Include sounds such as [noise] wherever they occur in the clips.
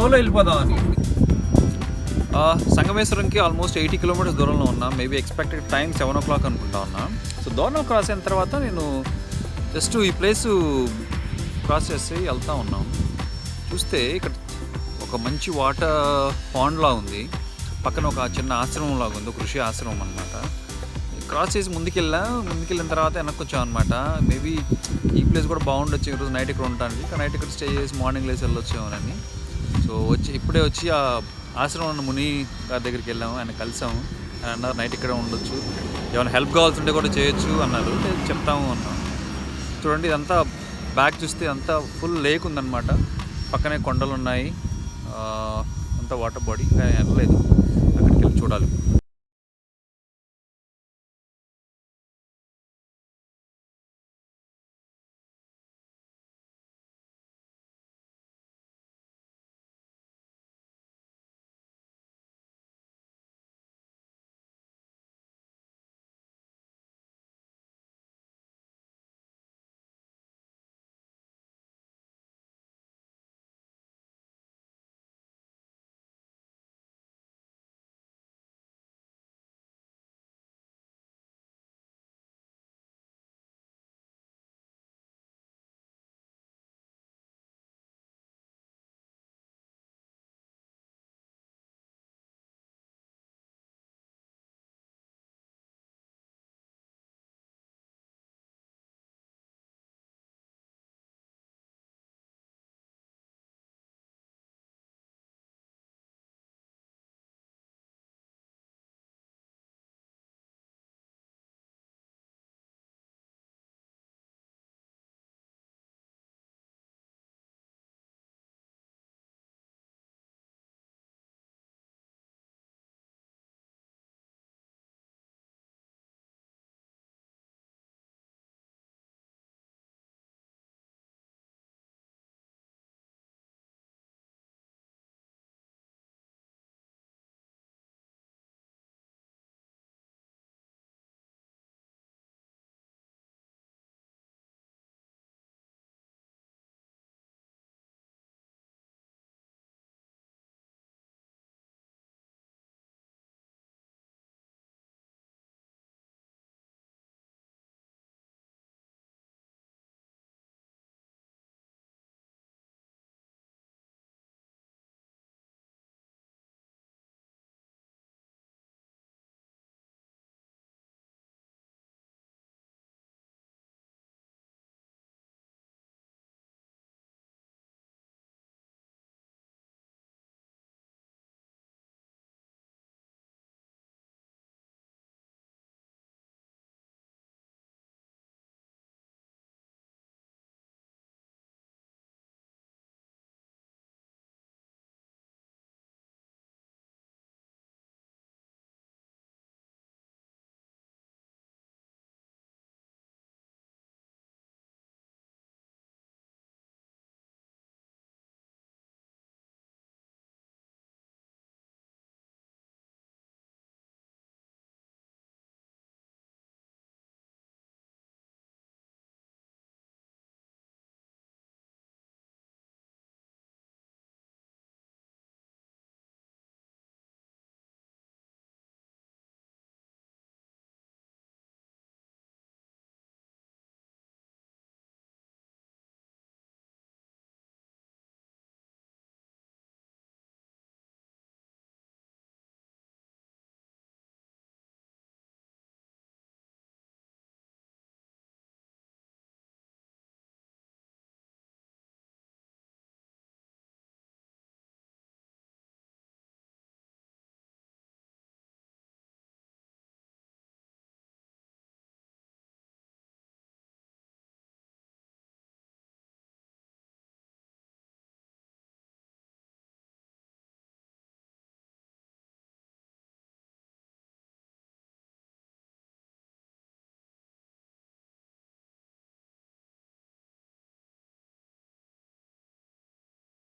ఫ్లోలో వెళ్ళిపోదామని అని. సంగమేశ్వరంకి ఆల్మోస్ట్ ఎయిటీ కిలోమీటర్స్ దూరంలో ఉన్నా. Maybe expected time seven o'clock అనుకుంటా ఉన్నా. సో దూరం క్రాస్ అయిన తర్వాత నేను జస్ట్ ఈ ప్లేస్ క్రాస్ చేసి వెళ్తా ఉన్నాం. చూస్తే ఇక్కడ ఒక మంచి వాటర్ పాండ్లా ఉంది. పక్కన ఒక చిన్న ఆశ్రమం లాగా ఉంది. ఒక ఆశ్రమం అనమాట క్రాస్ చేసి ముందుకెళ్ళా. ముందుకెళ్ళిన తర్వాత వెనక్కి వచ్చాం అనమాట మేబీ ఈ ప్లేస్ కూడా బాగుండొచ్చు. ఈరోజు నైట్ ఇక్కడ ఉండటానికి నైట్ ఇక్కడ స్టే చేసి మార్నింగ్ లేసి వెళ్ళొచ్చామని సో వచ్చి ఇప్పుడే వచ్చి ఆ ఆశ్రమం ఉన్న ముని గారి దగ్గరికి వెళ్ళాము. ఆయన కలిసాము. ఆయన అన్నారు నైట్ ఇక్కడ ఉండొచ్చు. ఏమైనా హెల్ప్ కావాల్సి ఉంటే కూడా చేయొచ్చు అన్నారు. చెప్తాము అన్నాం. చూడండి ఇదంతా బ్యాక్ చూస్తే అంతా ఫుల్ లేక్ ఉందన్నమాట. పక్కనే కొండలు ఉన్నాయి ఆ, అంతా వాటర్ బాడీ. కానీ వెళ్ళలేదు. అక్కడికి వెళ్ళి చూడాలి.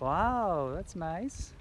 Wow, that's nice.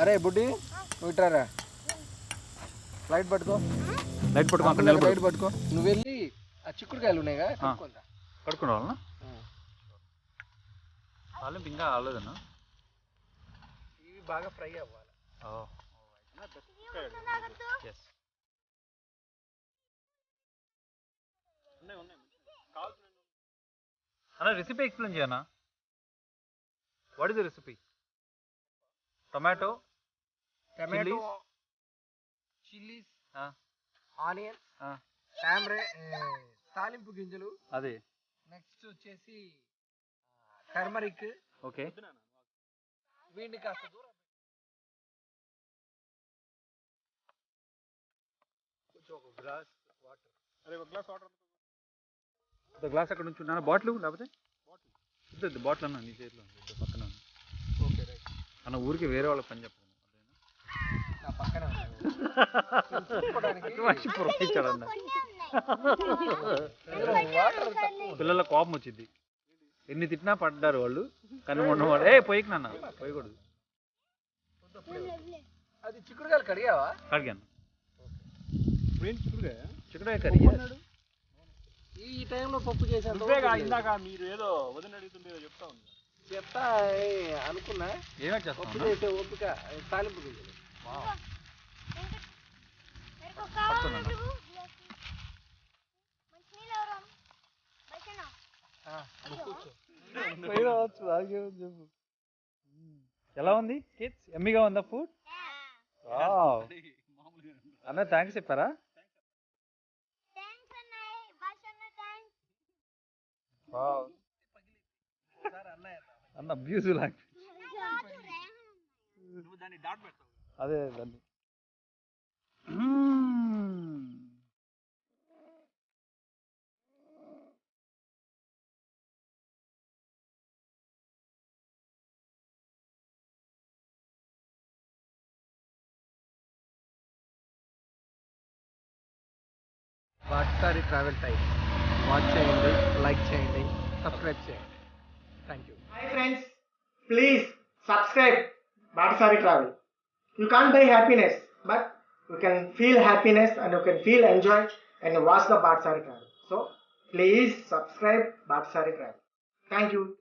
అరే బుడ్డి నువ్వు ఇట్రారా లైట్ పట్టుకో. లైట్ పట్టుకో అక్కడ లైట్ పట్టుకో. నువ్వు వెళ్ళి ఆ చిక్కుడుకాయలు ఉన్నాయిగా. పట్టుకుని వాళ్ళనా వాళ్ళు ఇంకా రాలేదన్నా? ఇవి బాగా ఫ్రై అవ్వాలి. ఎస్ అన్న రెసిపీ ఎక్స్ప్లెయిన్ చేయనా? What is the recipe tomato tomato chillies. Onion టామరే తాలింపు గింజలు. అదే. నెక్స్ట్ వచ్చేసి టర్మరిక్. ఓకే. వీటిని కాస్త దూరం ఒక గ్లాస్ వాటర్. అరే ఒక గ్లాస్ వాటర్ గ్లాస్ అక్కడ నుంచి ఉన్నాను? బాటిల్? లేకపోతే? బాటిల్. బాటిల్ అన్న నీ చేతిలో ఉంది ఇదో పక్కన ఉంది ఓకే అన్న ఊరికి వేరే వాళ్ళకి పని చెప్పను తక్కువ [laughs] పిల్లల కోపం వచ్చింది. ఎన్ని తిట్టినా పడ్డారు వాళ్ళు. కానీ ఉన్నవాడు ఏ పోయికి నాన్న. పోయకూడదు. అది చిక్కుడుకాయలు కడిగావా? కడిగాను. చిక్కుడే కర్రీ ఈ టైంలో పప్పు చేసాను ఇందాక మీరు ఏదో వదిన అడుగుతుంటే ఏదో చెప్తా ఉంది చెప్తా అనుకున్నా. చేసే ఓపిక తాలింపు గింజలు. ఆ, నువ్వు కూర్చో. ఎలా ఉంది? కిడ్స్ ఎమ్మిగా ఉందా ఫుడ్ [laughs] అన్న థ్యాంక్స్ చెప్పారా? అన్న అబ్యూజ్ అదే దాన్ని. వాట్సారి ట్రావెల్ టైం. వాచ్ చేయండి లైక్ చేయండి సబ్స్క్రైబ్ చేయండి. Thank you. Hi friends, please subscribe Batasari Travel. You can't buy happiness, but you can feel happiness and you can feel enjoy and watch the Batasari Travel. So please subscribe Batasari Travel. Thank you.